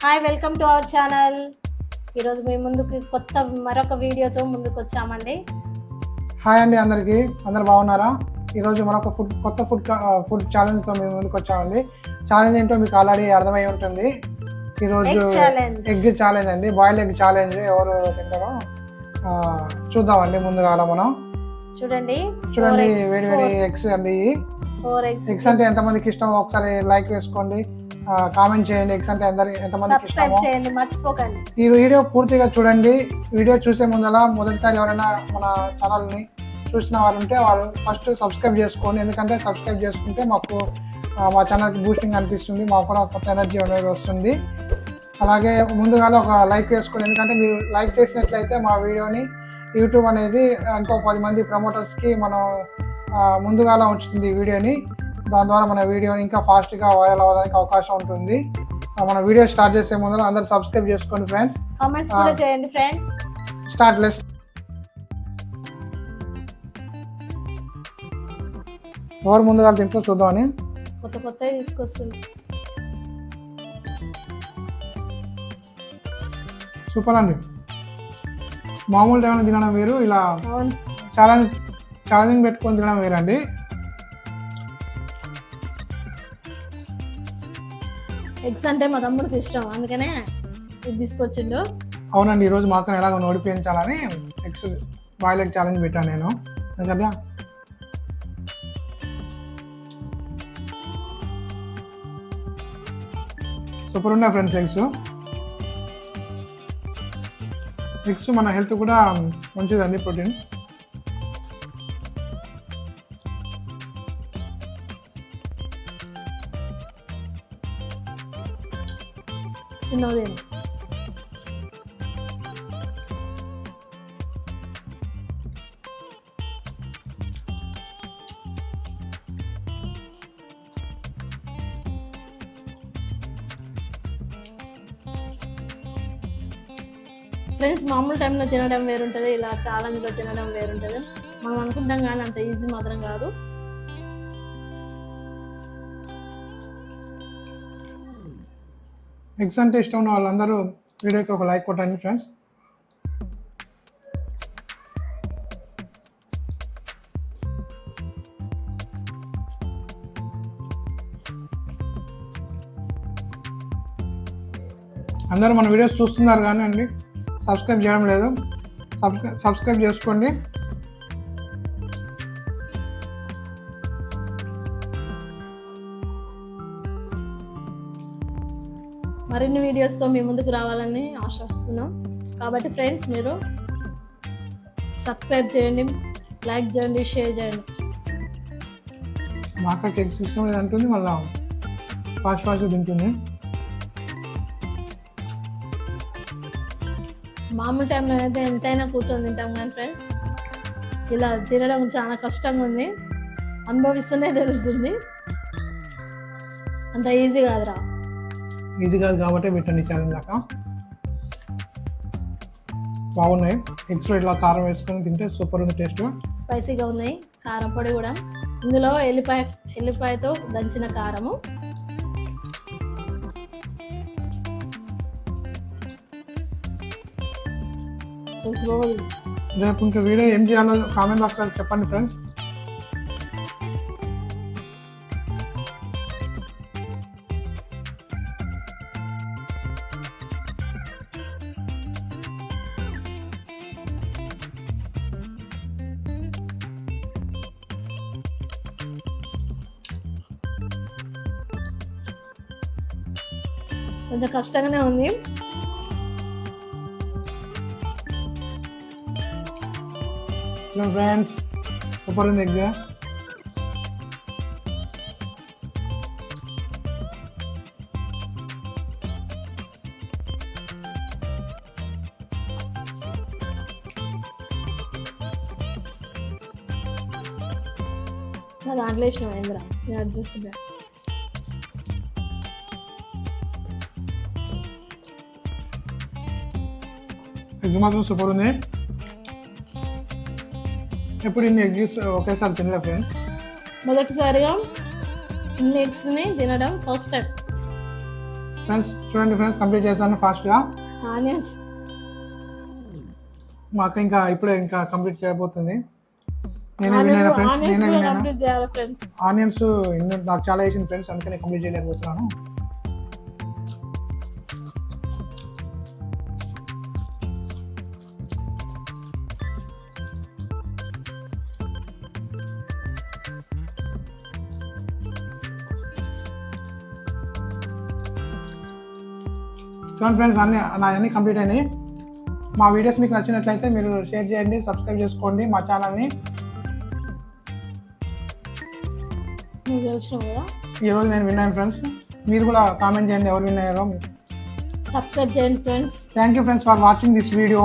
Hi welcome to our channel ఈరోజు మీ ముందుకు కొత్త మరొక వీడియోతో ముందుకు వచ్చామండి హాయ్ అండి అందరికీ. అందరు బాగున్నారా? ఈరోజు మరొక ఫుడ్ కొత్త ఫుడ్ ఫుడ్ ఛాలెంజ్తో మేము ముందుకు వచ్చామండి ఛాలెంజ్ ఏంటో మీకు ఆల్రెడీ అర్థమై ఉంటుంది. ఈరోజు ఎగ్ ఛాలెంజ్ అండి. బాయిల్డ్ ఎగ్ ఛాలెంజ్ ఎవరు తింటారో చూద్దామండి ముందుగా అలా మనం. చూడండి. చూడండి వేడి వేడి ఎగ్స్ అండి ఎగ్స్ ఎగ్స్ అంటే ఎంతమందికి ఇష్టమో ఒకసారి లైక్ వేసుకోండి. కామెంట్ చేయండి. అంటే సబ్స్క్రైబ్ ఇష్టమో. చేయండి మర్చిపోకండి. ఈ వీడియో పూర్తిగా చూడండి. వీడియో చూసే ముందల మొదటిసారి ఎవరైనా మన ఛానల్ని చూసిన వారు ఉంటే వారు ఫస్ట్ సబ్స్క్రైబ్ చేసుకోండి. ఎందుకంటే సబ్స్క్రైబ్ చేసుకుంటే మాకు మా ఛానల్కి బూస్టింగ్ అనిపిస్తుంది. మాకు కూడా కొత్త ఎనర్జీ అనేది వస్తుంది. అలాగే ముందుగా ఒక లైక్ వేసుకోండి. ఎందుకంటే మీరు లైక్ చేసినట్లయితే మా వీడియోని యూట్యూబ్ అనేది ఇంకో పది మంది ప్రమోటర్స్కి మనం ముందుగాల ఉంచుతుంది ఈ వీడియోని. దాని ద్వారా మన వీడియోని ఇంకా ఫాస్ట్గా వైరల్ అవ్వడానికి అవకాశం ఉంటుంది. మన వీడియో స్టార్ట్ చేసే ముందర అందరూ సబ్స్క్రైబ్ చేసుకోండి ఫ్రెండ్స్. కామెంట్స్ కూడా చేయండి ఫ్రెండ్స్. స్టార్ట్ లెస్ ఎవరు ముందుగా తింటారో చూద్దామని కొత్త కొత్తవి తీసుకొస్తుంది. సూపర్ అండి. మామూలు టైంలో తినడం వేరు ఇలా ఛాలెంజ్ ఛాలెంజింగ్ పెట్టుకొని తినడం వేరండి. ఎగ్స్ అంటే మా తమ్ముడికి ఇష్టం అందుకనే ఇది తీసుకొచ్చిండు. అవునండి ఈరోజు మాత్రం ఎలాగో నోడిపించాలని ఎగ్స్ బాయిల్ ఎగ్ ఛాలెంజ్ పెట్టాను నేను. ఎందుకంటే సూపర్ ఉన్నాయి ఫ్రెండ్స్ ఎగ్స్. ఎగ్స్ మన హెల్త్ కూడా మంచిదండి ప్రోటీన్. చిన్నది ఫ్రెండ్స్ మామూలు టైంలో తినడం వేరుంటుంది ఇలా ఛాలెంజ్లో తినడం వేరుంటుంది. మనం అనుకుంటాం కానీ అంత ఈజీ మాత్రం కాదు. ఎగ్స్ అంటే ఇష్టం ఉన్న వాళ్ళందరూ వీడియోకి ఒక లైక్ కొట్టండి ఫ్రెండ్స్. అందరూ మన వీడియోస్ చూస్తున్నారు కానీ అండి సబ్స్క్రైబ్ చేయడం లేదు. సబ్స్క్రై సబ్స్క్రైబ్ చేసుకోండి. మరిన్ని వీడియోస్తో మీ ముందుకు రావాలని ఆశిస్తున్నాం కాబట్టి ఫ్రెండ్స్ మీరు సబ్స్క్రైబ్ చేయండి లైక్ చేయండి షేర్ చేయండి. మా అక్కకి ఎగ్స్ ఇష్టం లేదు అంటుంది మళ్ళీ ఫాస్ట్ ఫాస్ట్గా తింటుంది. మామూలు టైంలో అయితే ఎంతైనా కూర్చొని తింటాం కానీ ఫ్రెండ్స్ ఇలా తినడం చాలా కష్టంగా ఉంది. అనుభవిస్తూనే తెలుస్తుంది. అంత ఈజీ కాదురా. ఈజీ కాదు కాబట్టి పెట్టండి ఛాలెంజ్ దాకా. బాగున్నాయి. ఎగ్స్లో ఇట్లా కారం వేసుకొని తింటే సూపర్ ఉంది టేస్ట్. స్పైసీగా ఉన్నాయి. కారం పొడి కూడా. ఇందులో ఎల్లిపాయ ఎల్లిపాయతో దంచిన కారము. రేపు ఇంకా వీడియో ఏం చేయాలో కామెంట్ బాక్స్లో చెప్పండి ఫ్రెండ్స్ కొంచెం కష్టంగానే ఉంది. ఫ్రెండ్స్ సూపర్ ఉంది ఎగ్ నా దాంట్లో వేసిన ఇంద్ర చూస్తుంటా ఎగ్స్ మాత్రం సూపర్ ఉంది. ఎప్పుడు ఇన్ని ఎగ్స్ ఒకేసారి తినలే ఫ్రెండ్స్? మొదటిసారిగా ఇన్ని ఎగ్స్ని తినడం ఫస్ట్ టైం. ఫ్రెండ్స్ చూడండి ఫ్రెండ్స్ కంప్లీట్ చేస్తాను ఫాస్ట్గా. ఆనియన్స్ మాకు ఇంకా ఇప్పుడే ఇంకా కంప్లీట్ చేయబోతుంది. నేనే విన్నాను ఫ్రెండ్స్? నేనే విన్నాను? ఆనియన్స్ నాకు చాలా వేసింది ఫ్రెండ్స్ అందుకని కంప్లీట్ చేయలేకపోతున్నాను. చూడండి ఫ్రెండ్స్ అన్ని నా అన్ని కంప్లీట్ అయినాయి. మా వీడియోస్ మీకు నచ్చినట్లయితే మీరు షేర్ చేయండి సబ్స్క్రైబ్ చేసుకోండి మా ఛానల్ని ఈరోజు నేను విన్నాను ఫ్రెండ్స్ మీరు కూడా కామెంట్ చేయండి ఎవరు విన్నారో సబ్స్క్రైబ్ చేయండి friends thank you friends for watching this video